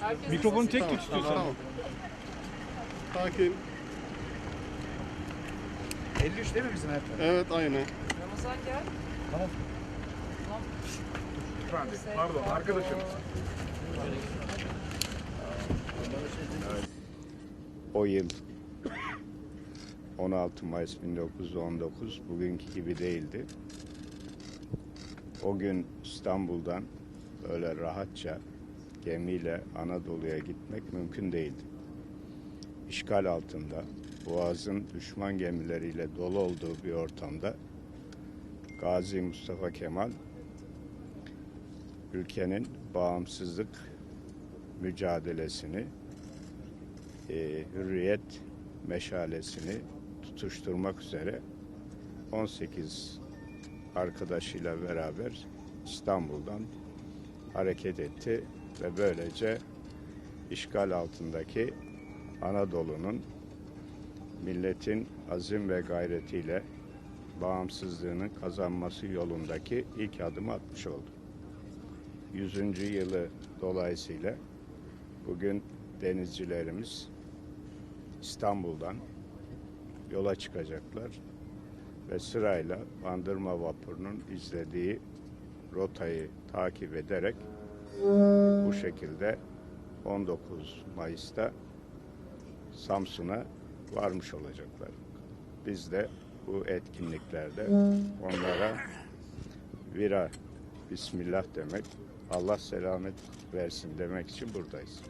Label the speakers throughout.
Speaker 1: Herkesin
Speaker 2: Mikrofonu tek tut istiyorsan.
Speaker 3: Tamam. Sakin.
Speaker 4: 53 değil mi bizim hep?
Speaker 3: Evet aynı.
Speaker 1: Ramazan gel.
Speaker 4: Pardon arkadaşım.
Speaker 5: O yıl 16 Mayıs 1919 bugünkü gibi değildi. O gün İstanbul'dan böyle rahatça gemiyle Anadolu'ya gitmek mümkün değildi. İşgal altında Boğaz'ın düşman gemileriyle dolu olduğu bir ortamda Gazi Mustafa Kemal ülkenin bağımsızlık mücadelesini e, hürriyet meşalesini tutuşturmak üzere 18 arkadaşıyla beraber İstanbul'dan hareket etti ve böylece işgal altındaki Anadolu'nun milletin azim ve gayretiyle bağımsızlığını kazanması yolundaki ilk adımı atmış oldu. 100. yılı dolayısıyla bugün denizcilerimiz İstanbul'dan yola çıkacaklar ve sırayla Bandırma vapurunun izlediği rotayı takip ederek bu şekilde 19 Mayıs'ta Samsun'a varmış olacaklar. Biz de bu etkinliklerde onlara vira Bismillah demek, Allah selamet versin demek için buradayız.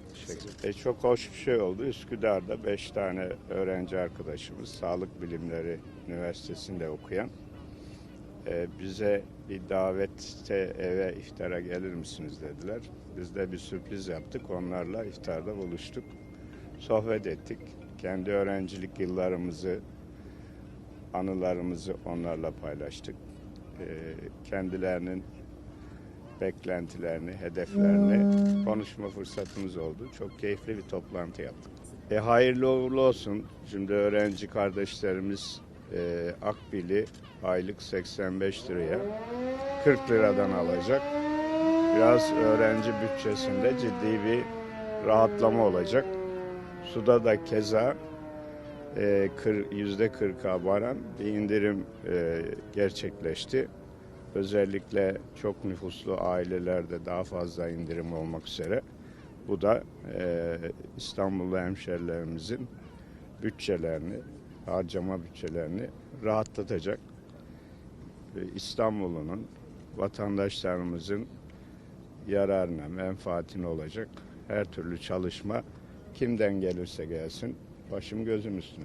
Speaker 5: E, çok hoş bir şey oldu. Üsküdar'da beş tane öğrenci arkadaşımız Sağlık Bilimleri Üniversitesi'nde okuyan e, bize bir davette eve iftara gelir misiniz dediler. Biz de bir sürpriz yaptık. Onlarla iftarda buluştuk. Sohbet ettik. Kendi öğrencilik yıllarımızı, anılarımızı onlarla paylaştık. E, kendilerinin beklentilerini, hedeflerini konuşma fırsatımız oldu. Çok keyifli bir toplantı yaptık. E, hayırlı uğurlu olsun. Şimdi öğrenci kardeşlerimiz e, Akbil'i aylık 85 liraya 40 liradan alacak. Biraz öğrenci bütçesinde ciddi bir rahatlama olacak. Suda da keza e, yüzde 40'a varan bir indirim e, gerçekleşti. Özellikle çok nüfuslu ailelerde daha fazla indirim olmak üzere. Bu da e, İstanbullu hemşerilerimizin bütçelerini, harcama bütçelerini rahatlatacak. İstanbul'un vatandaşlarımızın yararına, menfaatine olacak her türlü çalışma kimden gelirse gelsin başım gözüm üstüne.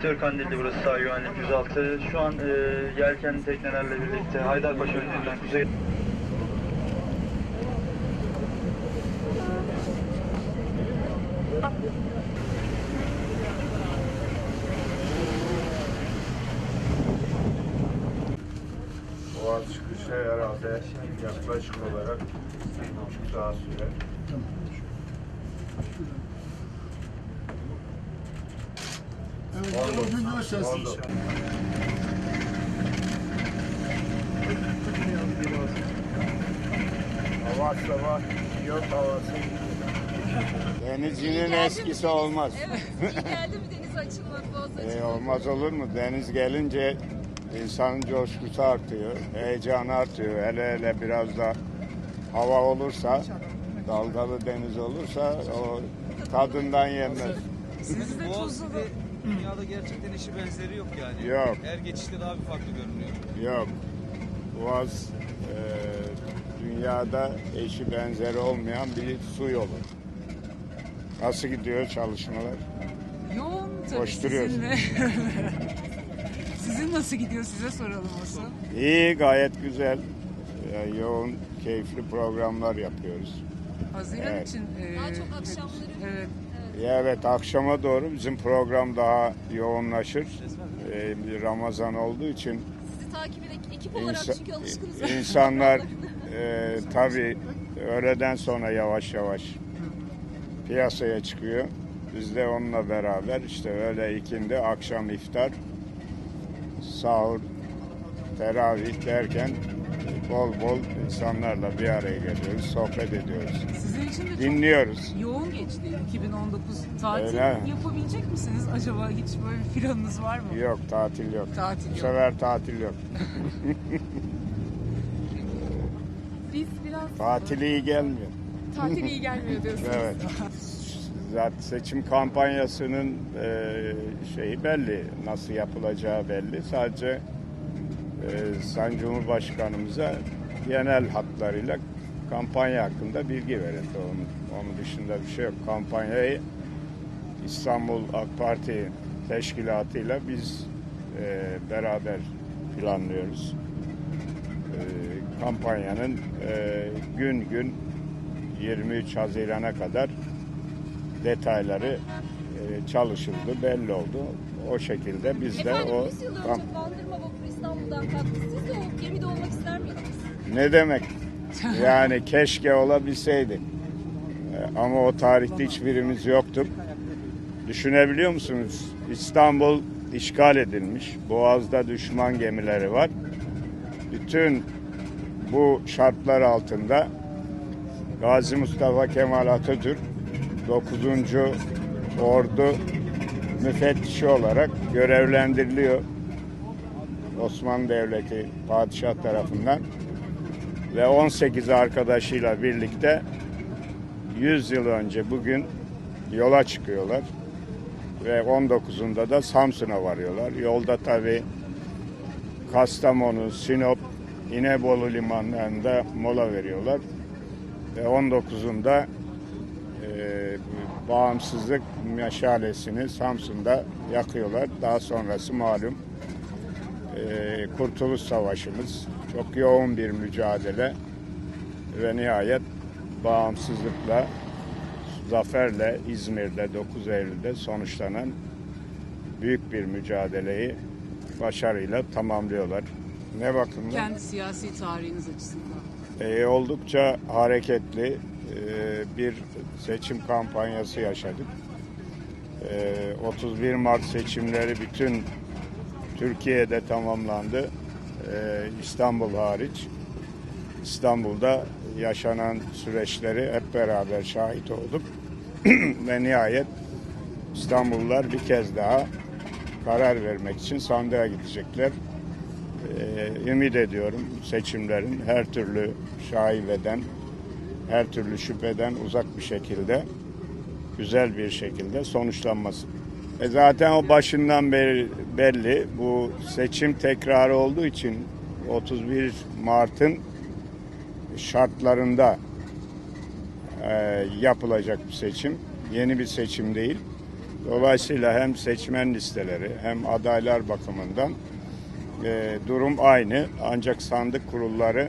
Speaker 6: Kandilli burası sağ güvenlik 106. Şu an e, yelkenli teknelerle birlikte Haydarpaşa önünden kuzey
Speaker 5: Boğaz çıkışı herhalde yaklaşık olarak bir buçuk saat sürer. Evet. Hava sabah yok havası. Denizcinin eskisi olmaz.
Speaker 7: Evet, iyi geldi mi deniz açılmak, boğaz açılmak?
Speaker 5: E, olmaz olur mu? Deniz gelince insanın coşkusu artıyor, heyecanı artıyor. Hele hele biraz da hava olursa, dalgalı deniz olursa o tadından yenmez.
Speaker 7: Siz de
Speaker 8: Boğaz
Speaker 7: tuzlu.
Speaker 8: bir de dünyada gerçekten eşi benzeri yok yani.
Speaker 5: Yok.
Speaker 8: Her geçişte daha bir farklı görünüyor.
Speaker 5: Yok. Boğaz e, dünyada eşi benzeri olmayan bir su yolu. Nasıl gidiyor çalışmalar?
Speaker 1: Yoğun tabii
Speaker 5: Koşturuyoruz.
Speaker 1: sizinle. Sizin nasıl gidiyor size soralım olsun.
Speaker 5: İyi, gayet güzel. Ee, yoğun, keyifli programlar yapıyoruz.
Speaker 1: Haziran
Speaker 5: Evet.
Speaker 1: için. e,
Speaker 7: Daha çok akşamları.
Speaker 1: Evet.
Speaker 5: Ya evet, akşama doğru bizim program daha yoğunlaşır. Ee, Ramazan olduğu için
Speaker 7: Sizi takip eden ekip olarak
Speaker 5: İnsa-
Speaker 7: çünkü alışkınız.
Speaker 5: insanlar e, tabii öğleden sonra yavaş yavaş piyasaya çıkıyor. Biz de onunla beraber işte öyle ikindi akşam iftar, sahur, teravih derken bol bol insanlarla bir araya geliyoruz, sohbet ediyoruz.
Speaker 1: Sizin için de çok
Speaker 5: Dinliyoruz.
Speaker 1: yoğun geçti 2019. Tatil
Speaker 5: Öyle.
Speaker 1: yapabilecek misiniz? Acaba hiç böyle bir planınız var mı?
Speaker 5: Yok tatil yok.
Speaker 1: Tatil
Speaker 5: Bu
Speaker 1: yok.
Speaker 5: sefer tatil yok.
Speaker 2: Biz biraz
Speaker 5: Tatil iyi gelmiyor.
Speaker 2: tatil iyi gelmiyor diyorsunuz.
Speaker 5: Evet. Zaten seçim kampanyasının e, şeyi belli, nasıl yapılacağı belli. Sadece e, Sayın Cumhurbaşkanımıza genel hatlarıyla kampanya hakkında bilgi verildi. Onun, onun dışında bir şey yok. Kampanyayı İstanbul AK Parti teşkilatıyla biz e, beraber planlıyoruz. E, kampanyanın e, gün gün 23 Haziran'a kadar detayları e, çalışıldı, belli oldu. O şekilde biz de
Speaker 7: Efendim
Speaker 5: o
Speaker 7: 100 yıl önce
Speaker 5: kamp-
Speaker 7: Bandırma Vapuru İstanbul'dan kalktı. Siz de o gemide olmak ister miydiniz?
Speaker 5: ne demek? Yani keşke olabilseydi. E, Ama o tarihte hiçbirimiz yoktuk. Düşünebiliyor musunuz? İstanbul işgal edilmiş. Boğaz'da düşman gemileri var. Bütün bu şartlar altında Gazi Mustafa Kemal Atatürk 9. Ordu müfettişi olarak görevlendiriliyor. Osmanlı Devleti padişah tarafından ve 18 arkadaşıyla birlikte 100 yıl önce bugün yola çıkıyorlar ve 19'unda da Samsun'a varıyorlar. Yolda tabi Kastamonu, Sinop, İnebolu limanlarında mola veriyorlar ve 19'unda e, bağımsızlık meşalesini Samsun'da yakıyorlar. Daha sonrası malum e, Kurtuluş Savaşımız çok yoğun bir mücadele ve nihayet bağımsızlıkla zaferle İzmir'de 9 Eylül'de sonuçlanan büyük bir mücadeleyi başarıyla tamamlıyorlar. Ne bakımdan?
Speaker 1: Kendi siyasi tarihiniz açısından.
Speaker 5: E, oldukça hareketli bir seçim kampanyası yaşadık. E, 31 Mart seçimleri bütün Türkiye'de tamamlandı. E, İstanbul hariç. İstanbul'da yaşanan süreçleri hep beraber şahit olduk. Ve nihayet İstanbullular bir kez daha karar vermek için sandığa gidecekler. Ee, ümit ediyorum seçimlerin her türlü şaibeden, her türlü şüpheden uzak bir şekilde, güzel bir şekilde sonuçlanması. E zaten o başından beri belli. Bu seçim tekrarı olduğu için 31 Mart'ın şartlarında e, yapılacak bir seçim. Yeni bir seçim değil. Dolayısıyla hem seçmen listeleri hem adaylar bakımından e, durum aynı. Ancak sandık kurulları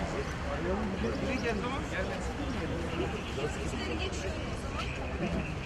Speaker 5: Biri
Speaker 9: geldi mi?
Speaker 8: Gelmesin. Biz geçiyoruz o zaman.